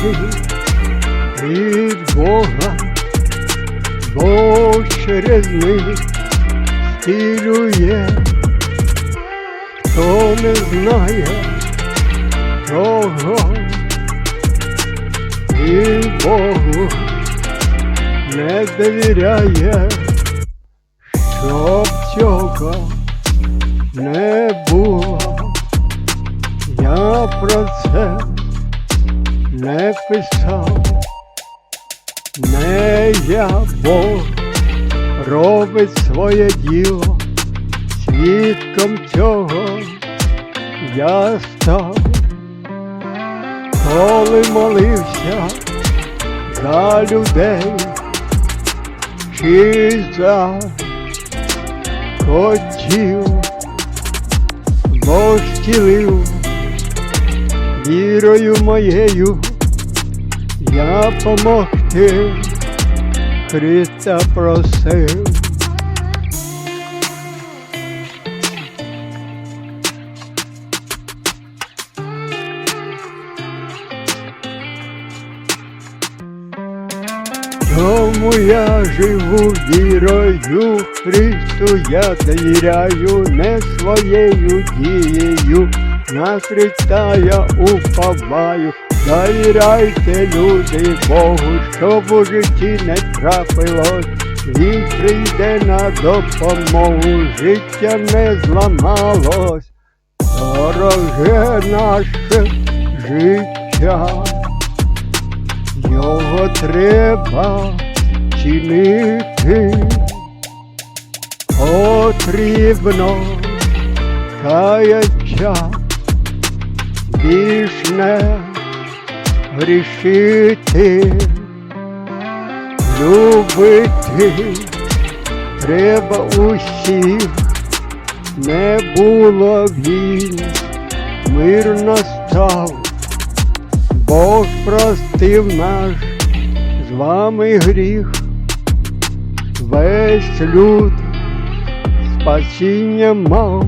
Тихий від Бога, Бо через них стілює, хто не знає того, і Богу не довіряє, щоб цього не було. Я про це не писав, не я Бог робить своє діло, свідком цього я став, коли молився за людей чи за котів, Бог стілив вірою моєю я помогти Христа просив. Тому я живу вірою Христу, я довіряю не своєю дією, на Христа я уповаю. Довіряйте, люди Богу, щоб у житті не трапилось. Він прийде на допомогу, життя не зламалось, дороге наше життя. Його треба чинити, потрібно каяча, більш не грішити, любити треба усіх, не було він, мир настав. Бог простив наш з вами гріх, весь люд спасіння мав,